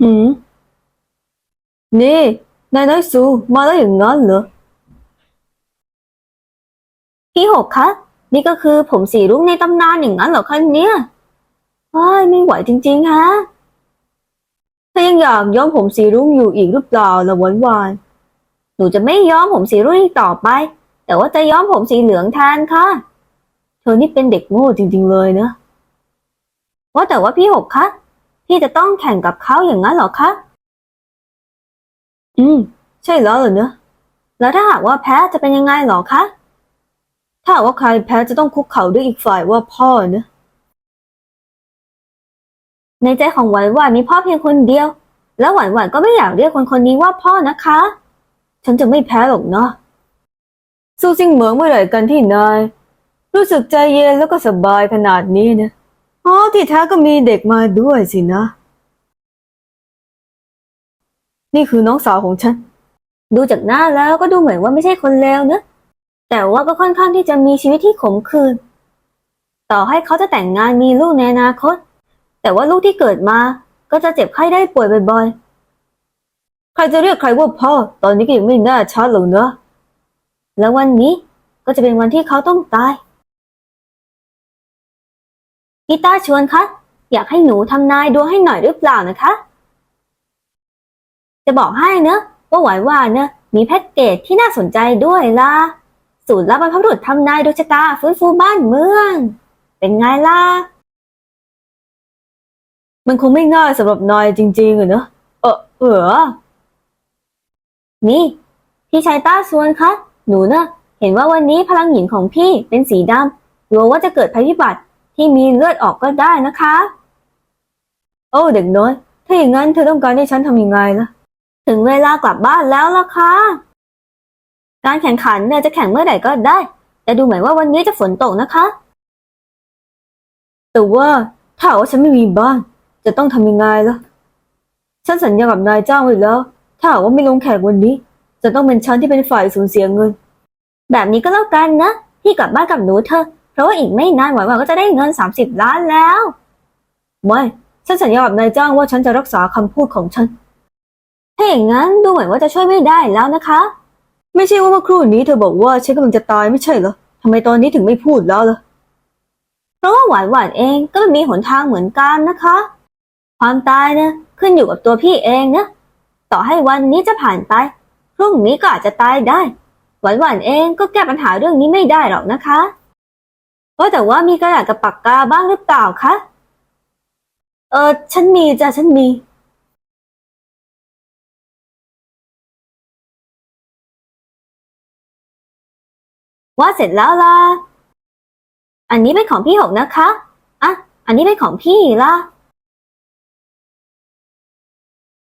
หืมนี่นายน้อยสูมาแล้วอย่างนั้นเหรอ พี่หกคะ นี่ก็คือผมสีรุ้งในตำนานอย่างนั้นเหรอคะเนี่ยเฮ้ยไม่ไหวจริงๆฮะถ้ายังอยากย้อมผมสีรุ้งอยู่อีกหรือเปล่าละหวานวานหนูจะไม่ย้อมผมสีรุ้งอีกต่อไป แต่ว่าจะย้อมผมสีเหลืองแทนค่ะ เธอนี่เป็นเด็กโง่จริง ๆ เลยนะว่าแต่ว่าพี่หกคะ พี่จะต้องแข่งกับเขาอย่างนั้นเหรอคะ อืม ใช่แล้วเหรอเนอะแล้วถ้าหากว่าแพ้จะเป็นยังไงเหรอคะ ถ้าหากว่าใครแพ้จะต้องคุกเข่าด้วยอีกฝ่ายว่าพ่อนะในใจของหวานหวานมีพ่อเพียงคนเดียว แล้วหวานหวานก็ไม่อยากเรียกคนคนนี้ว่าพ่อนะคะ ฉันจะไม่แพ้หรอกนะสู้ซิ่งเหมืองเมื่อไหร่กันที่นายรู้สึกใจเย็นแล้วก็สบายขนาดนี้นะ อ๋อที่แท้ก็มีเด็กมาด้วยสินะ นี่คือน้องสาวของฉัน ดูจากหน้าแล้วก็ดูเหมือนว่าไม่ใช่คนเลวเนอะแต่ว่าก็ค่อนข้างที่จะมีชีวิตที่ขมขื่นต่อให้เขาจะแต่งงานมีลูกในอนาคต แต่ว่าลูกที่เกิดมาก็จะเจ็บไข้ได้ป่วยบ่อยๆ ใครจะเรียกใครว่าพ่อ ตอนนี้ก็ยังไม่น่าชัดหรอกเนอะแล้ววันนี้ก็จะเป็นวันที่เขาต้องตาย พี่ต้าชวนคะ อยากให้หนูทำนายดวงให้หน่อยหรือเปล่านะคะ จะบอกให้เนอะว่าหวานว่าเนอะมีแพ็กเกจที่น่าสนใจด้วยล่ะ สูตรลับบรรพบุรุษทำนายดวงชะตาฟื้นฟูบ้านเมือง เป็นไงล่ะ มันคงไม่ง่ายสำหรับนายจริงๆอะเนอะเออเออ นี่ พี่ชายต้าชวนคะ หนูเนอะเห็นว่าวันนี้พลังหญิงของพี่เป็นสีดำกลัวว่าจะเกิดภัยพิบัติ ที่มีเลือดออกก็ได้นะคะ โอ้เด็กน้อย ถ้าอย่างนั้นเธอต้องการให้ฉันทำยังไงล่ะ ถึงเวลากลับบ้านแล้วล่ะค่ะการแข่งขันเนี่ยจะแข่งเมื่อไหร่ก็ได้ แต่ดูเหมือนว่าวันนี้จะฝนตกนะคะ แต่ว่าถ้าหากว่าฉันไม่มีบ้าน จะต้องทำยังไงล่ะ ฉันสัญญากับนายจ้างไว้แล้ว ถ้าหากว่าไม่ลงแข่งวันนี้ จะต้องเป็นฉันที่เป็นฝ่ายสูญเสียเงิน แบบนี้ก็แล้วกันนะ พี่กลับบ้านกับหนูเถอะ เพราะว่าอีกไม่นานหวานหวานก็จะได้เงิน 30 ล้านแล้วไม่ฉันสัญญากับนายจ้างว่าฉันจะรักษาคำพูดของฉันถ้าอย่างนั้นดูเหมือนว่าจะช่วยไม่ได้แล้วนะคะ ไม่ใช่ว่าเมื่อครู่นี้เธอบอกว่าฉันกำลังจะตายไม่ใช่เหรอทำไมตอนนี้ถึงไม่พูดแล้วล่ะเพราะว่าหวานหวานเองก็ไม่มีหนทางเหมือนกันนะคะ ความตายเนี่ยขึ้นอยู่กับตัวพี่เองนะต่อให้วันนี้จะผ่านไปพรุ่งนี้ก็อาจจะตายได้ หวานหวานเองก็แก้ปัญหาเรื่องนี้ไม่ได้หรอกนะคะ ว่าแต่ว่ามีกระดาษกับปากกาบ้างหรือเปล่าคะ เออฉันมีจ้ะฉันมี ว่าเสร็จแล้วล่ะ อันนี้เป็นของพี่หกนะคะ อะ อันนี้เป็นของพี่ล่ะ